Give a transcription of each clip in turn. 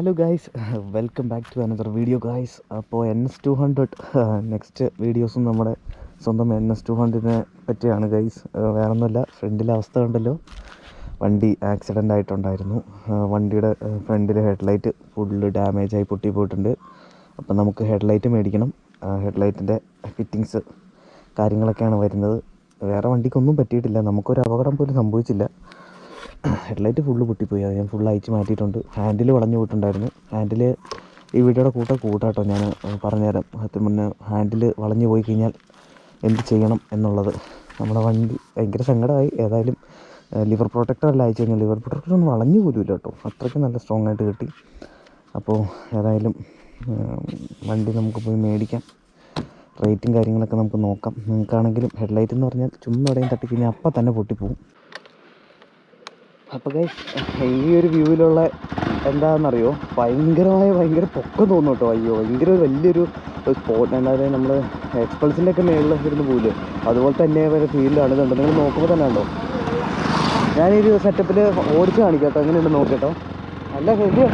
Hello guys welcome back to another video guys അപ്പോൾ N S two hundred next വീഡിയോസും നമ്മുടെ സ്വന്തം N S to ഹൺഡ്രഡിനെ പറ്റിയാണ് guys വേറെ ഒന്നുമല്ല ഫ്രണ്ടിലെ അവസ്ഥ കണ്ടല്ലോ. വണ്ടി ആക്സിഡന്റ് ആയിട്ടുണ്ടായിരുന്നു. വണ്ടിയുടെ ഫ്രണ്ടിലെ ഹെഡ്ലൈറ്റ് ഫുള്ള് ആയി പൊട്ടി പോയിട്ടുണ്ട്. അപ്പം നമുക്ക് ഹെഡ്ലൈറ്റ് മേടിക്കണം. ഹെഡ്ലൈറ്റിന്റെ ഫിറ്റിങ്സ് കാര്യങ്ങളൊക്കെയാണ് വരുന്നത്. വേറെ വണ്ടിക്കൊന്നും പറ്റിയിട്ടില്ല. നമുക്കൊരു അപകടം പോലും സംഭവിച്ചില്ല. ഹെഡ്ലൈറ്റ് ഫുള്ള് പൊട്ടിപ്പോയി. അത് ഞാൻ ഫുൾ അയച്ച് മാറ്റിയിട്ടുണ്ട്. ഹാൻഡിൽ വളഞ്ഞു പോയിട്ടുണ്ടായിരുന്നു. ഹാൻഡിൽ ഈ വീഡിയോയുടെ കൂട്ട കൂട്ടാട്ടോ ഞാൻ പറഞ്ഞുതരാം. അതിന് മുന്നേ ഹാൻഡിൽ വളഞ്ഞു പോയി കഴിഞ്ഞാൽ എന്ത് ചെയ്യണം എന്നുള്ളത്. നമ്മുടെ വണ്ടി ഭയങ്കര സങ്കടമായി. ഏതായാലും ലിവർ പ്രൊട്ടക്ടർ അല്ല അയച്ചു കഴിഞ്ഞാൽ ലിവർ പ്രൊട്ടക്ടർ ഒന്നും വളഞ്ഞു പോലുമില്ല കേട്ടോ. അത്രയ്ക്ക് നല്ല സ്ട്രോങ് ആയിട്ട് കിട്ടി. അപ്പോൾ ഏതായാലും വണ്ടി നമുക്ക് പോയി മേടിക്കാം. റേറ്റും കാര്യങ്ങളൊക്കെ നമുക്ക് നോക്കാം. നിങ്ങൾക്കാണെങ്കിലും ഹെഡ്ലൈറ്റ് എന്ന് പറഞ്ഞാൽ ചുമ്മാ എവിടെയും തട്ടിക്കഴിഞ്ഞാൽ അപ്പം തന്നെ പൊട്ടിപ്പോവും. അപ്പോൾ ഗൈസ് ഈ ഒരു വ്യൂവിലുള്ള എന്താണെന്നറിയോ? ഭയങ്കരമായ ഭയങ്കര പൊക്കം തോന്നും കേട്ടോ. അയ്യോ ഭയങ്കര വലിയൊരു സ്പോട്ട് അതായത് നമ്മൾ എക്സ്പൾസിന്റെ ഒക്കെ മേളിൽ ഇരുന്ന് പോകില്ലേ അതുപോലെ തന്നെ വരെ ഫീൽഡാണ് ഇതുണ്ട് നിങ്ങൾ നോക്കുമ്പോൾ തന്നെ ഉണ്ടോ ഞാൻ ഈ ഒരു സെറ്റപ്പിൽ ഓടിച്ച് കാണിക്കാം കേട്ടോ. എങ്ങനെയുണ്ട് നോക്കിട്ടോ നല്ല ഹെവി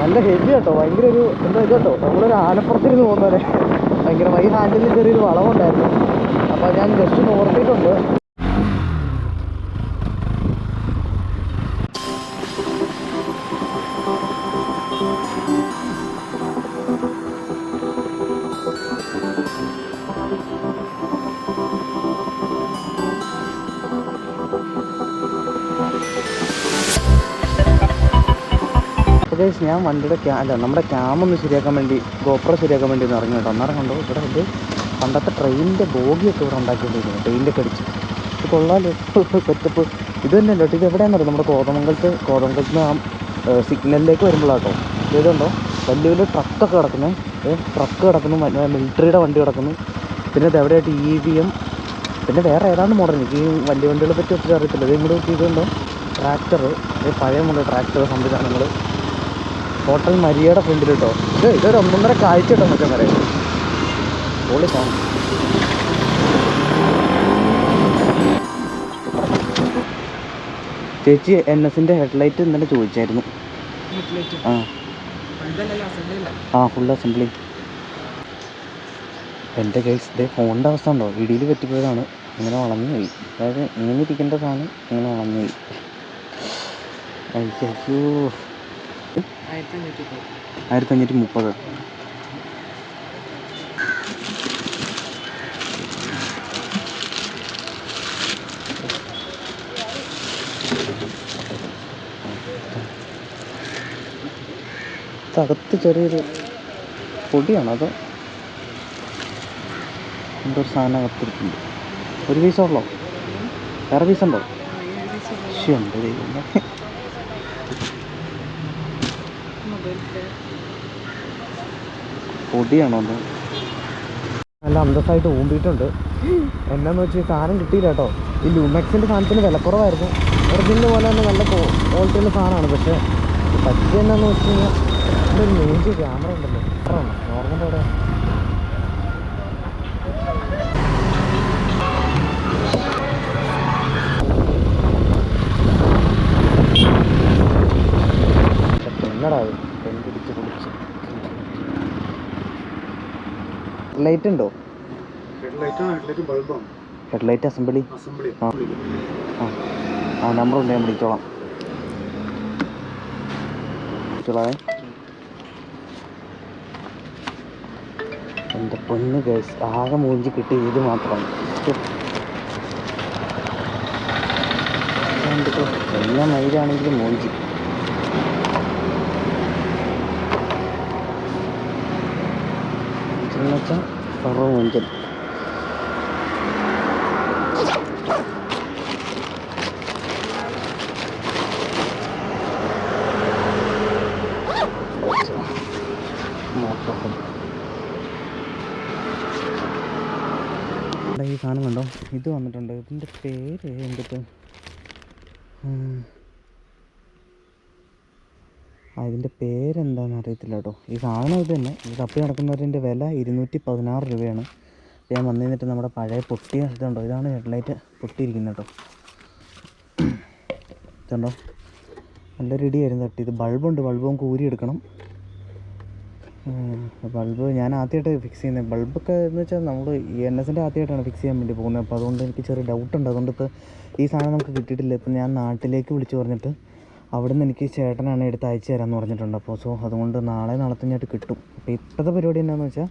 നല്ല ഹെവി കേട്ടോ. ഭയങ്കര ഒരു എന്താ ഇത് കേട്ടോ? നമ്മളൊരു ആലപ്പുറത്തിരുന്ന് പോകുന്നവരെ വൈ ഹാൻഡിൽ ചെറിയൊരു വളവുണ്ടായിരുന്നു അപ്പോൾ ഞാൻ ജസ്റ്റ് നോർത്തിയിട്ടുണ്ട് ഗൈസ് ഞാൻ വണ്ടിയുടെ ക്യാ അല്ല നമ്മുടെ ക്യാം ഒന്ന് ശരിയാക്കാൻ വേണ്ടി ഗോപ്ര ശരിയാക്കാൻ വേണ്ടി ഒന്ന് ഇറങ്ങി കേട്ടോ അന്നേരം കണ്ടോ ഇവിടെ ഇത് പണ്ടത്തെ ട്രെയിനിന്റെ ബോഗിയൊക്കെ ഇവിടെ ഉണ്ടാക്കിക്കൊണ്ടിരിക്കുന്നു ട്രെയിനിന്റെ ഒക്കെ അടിച്ച്. ഇത് കൊള്ളാലോ. സെറ്റപ്പ്. ഇത് തന്നെ അല്ലോ ഇത് എവിടെയാണെന്നറിയോ? നമ്മുടെ കോതമംഗലത്ത് കോതമംഗലത്ത് ആ സിഗ്നലിലേക്ക് വരുമ്പോഴാട്ടോ. ഇതുണ്ടോ? വലിയ വലിയ ട്രക്കൊക്കെ കിടക്കുന്നു. ട്രക്ക് കിടക്കുന്നു മിലിറ്ററിയുടെ വണ്ടി കിടക്കുന്നു. പിന്നെ ഇത് എവിടെയായിട്ട് ഇ വി എം പിന്നെ വേറെ ഏതാണ്ട് മോഡൽ എനിക്ക് ഈ വലിയ വണ്ടികളെ പറ്റി ഒത്തിരി അറിയത്തില്ല. ഇത് ഇങ്ങോട്ട് ഇതുണ്ടോ ട്രാക്ടർ പഴയ മോഡൽ ട്രാക്ടർ സംവിധാനങ്ങൾ ഹോട്ടൽ മരിയയുടെ ഫ്രണ്ടിൽ കേട്ടോ ഇത് ഇതൊരു ഒന്നൊന്നര കാഴ്ച കേട്ടോ മറ്റേ വരെ പൊളി സാധനം ചേച്ചി എൻ എസിന്റെ ഹെഡ്ലൈറ്റ് ഇന്നലെ ചോദിച്ചായിരുന്നു. ആ. ആ ഫുൾ അസംബ്ലി എന്റെ കേസ് ഇതേ ഫോണിന്റെ അവസ്ഥ ഉണ്ടോ ഇടിയിൽ പറ്റിപ്പോയതാണ് ഇങ്ങനെ വളഞ്ഞു പോയി. അതായത് ഇങ്ങനെ ഇരിക്കേണ്ട സാധനം ഇങ്ങനെ വളഞ്ഞു പോയി. അയ്യോ. ആയിരത്തി അഞ്ഞൂറ്റി മുപ്പത്. അകത്ത് ചെറിയൊരു പൊടിയാണോ അതോ. എന്തോ ഒരു സാധനം അകത്തിരിക്കുന്നുണ്ട് ഒരു പീസേ ഉള്ളോ? വേറെ പീസുണ്ടോ ശരി ഉണ്ട് പൊടിയാണോ നല്ല അന്തസ്സായിട്ട് ഊമ്പിയിട്ടുണ്ട്. എന്നാന്ന് വെച്ചാൽ സാധനം കിട്ടിയില്ല കേട്ടോ. ഈ ലുമെക്സിന്റെ സാധനത്തിന് വിലക്കുറവായിരുന്നു ഒറിജിനൽ പോലെ തന്നെ നല്ല ക്വാളിറ്റിയുള്ള സാധനമാണ്. പക്ഷേ പറ്റിയെന്നാന്ന് വെച്ച് കഴിഞ്ഞാൽ ഒരു മേജ് ക്യാമറ ഉണ്ടല്ലോ. നോർമൽ അവിടെ. ലൈറ്റ് ഉണ്ടോ? ഹെഡ്ലൈറ്റ് അസംബ്ലി ആ. ആ. നമ്പർ ഉണ്ട് ഞാൻ വിളിച്ചോളാം. വിളിച്ചോളാമേ എന്റെ പൊന്ന് കേസ് ആകെ മൂഞ്ചി കിട്ടി ഇത് മാത്രമാണ് എല്ലാ മയിലാണെങ്കിലും മൂഞ്ചി. എന്നുവെച്ചാൽ പറവ് മൂഞ്ചൽ ഇവിടെ ഈ സാധനം കണ്ടോ? ഇത് വന്നിട്ടുണ്ട്. ഇതിന്റെ പേര് എന്തിട്ട്? ആ ഇതിന്റെ പേരെന്താണെന്ന് അറിയത്തില്ല കേട്ടോ ഈ സാധനം ഇത് തന്നെ ഈ തപ്പി നടക്കുന്നവരിന്റെ വില ഇരുന്നൂറ്റി പതിനാറ് രൂപയാണ്. ഞാൻ വന്നു നിന്നിട്ട് നമ്മുടെ പഴയ പൊട്ടിയ ഇതുണ്ടോ? ഇതാണ് ഹെഡ്ലൈറ്റ് പൊട്ടിയിരിക്കുന്നത് കേട്ടോ. ഇതുണ്ടോ? നല്ല ഇടിയായിരുന്നു തട്ടി ഇത് ബൾബുണ്ട്. ബൾബും കൂരി എടുക്കണം. ബൾബ് ഞാൻ ആദ്യമായിട്ട് ഫിക്സ് ചെയ്യുന്നത് ബൾബൊക്കെ എന്ന് വെച്ചാൽ നമ്മൾ ഈ എൻ എസിന്റെ ആദ്യമായിട്ടാണ് ഫിക്സ് ചെയ്യാൻ വേണ്ടി പോകുന്നത്. അപ്പോൾ അതുകൊണ്ട് എനിക്ക് ചെറിയ ഡൗട്ടുണ്ട്. അതുകൊണ്ട് ഇപ്പോൾ ഈ സാധനം നമുക്ക് കിട്ടിയിട്ടില്ല. ഇപ്പം ഞാൻ നാട്ടിലേക്ക് വിളിച്ചു പറഞ്ഞിട്ട് അവിടെ നിന്ന് എനിക്ക് ചേട്ടനാണ് എടുത്ത് അയച്ചു തരാമെന്ന് പറഞ്ഞിട്ടുണ്ട്. അപ്പോൾ സോ അതുകൊണ്ട് നാളെ നാളെ തന്നെയായിട്ട് കിട്ടും. അപ്പോൾ ഇപ്പോഴത്തെ പരിപാടി എന്താണെന്ന് വെച്ചാൽ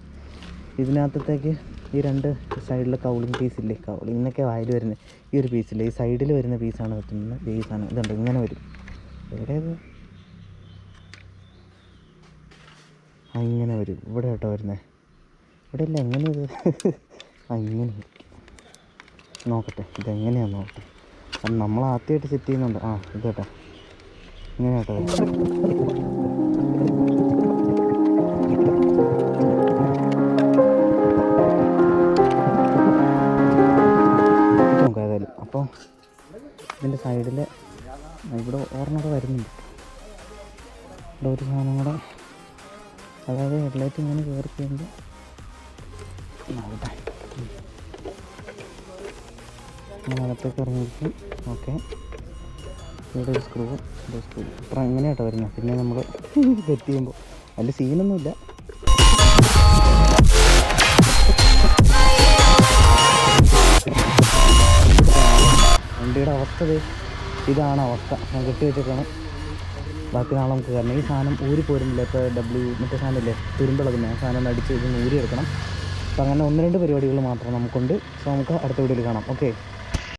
ഇതിനകത്തേക്ക് ഈ രണ്ട് സൈഡിലെ കൗളിങ് ഇല്ലേ? കൗളിങ് എന്നൊക്കെ വായിൽ വരുന്ന ഈ ഒരു പീസില്ലേ ഈ സൈഡിൽ വരുന്ന പീസാണ് വെക്കുന്നത് ഈ സാധനം. ഇതുണ്ട്. ഇങ്ങനെ വരും. ഇത്? ആ ഇങ്ങനെ വരും. ഇവിടെ കേട്ടോ വരുന്നത് ഇവിടെ അല്ല എങ്ങനെ ഇത്? വരും. നോക്കട്ടെ. ഇതെങ്ങനെയാണെന്ന് നോക്കട്ടെ? അത് നമ്മൾ ആദ്യമായിട്ട് സെറ്റ് ചെയ്യുന്നുണ്ട്. ആ ഇത് കേട്ടോ. ഇങ്ങനെ കേട്ടോ ഏതായാലും അപ്പോൾ ഇതിന്റെ സൈഡിൽ ഇവിടെ ഓർമ്മ വരുന്നുണ്ട്. ഇവിടെ ഒരു സാധനം കൂടെ. അതായത് ഹെഡ്ലൈറ്റ് ഇങ്ങനെ കയറി കഴിയുമ്പോൾ അകത്തേക്ക് ഇറങ്ങിയിരിക്കും. ഓക്കെ. ഇവിടെ ഒരു സ്ക്രൂ ഇവിടെ സ്ക്രൂ ഇത്ര എങ്ങനെയാട്ടോ വരുന്നത് പിന്നെ നമ്മൾ സെറ്റ് ചെയ്യുമ്പോൾ അതിൽ സീനൊന്നുമില്ല വണ്ടിയുടെ അവസ്ഥ ഇതാണ് അവസ്ഥ. ഞാൻ കെട്ടി വെച്ചേക്കാണ്. ബാക്കി നാളെ നമുക്ക് കാരണം ഈ സാധനം ഊരി പോരുന്നില്ല. ഇപ്പോൾ ഡബ്ല്യു മറ്റേ സാധനമില്ലേ? തുരുമ്പിളകുന്ന ആ സാധനം അടിച്ച് ഇതൊന്ന് ഊരി എടുക്കണം അപ്പോൾ അങ്ങനെ ഒന്ന് രണ്ട് പരിപാടികൾ മാത്രം നമുക്കുണ്ട്. സോ നമുക്ക് അടുത്ത വീഡിയോയിൽ കാണാം. ഓക്കെ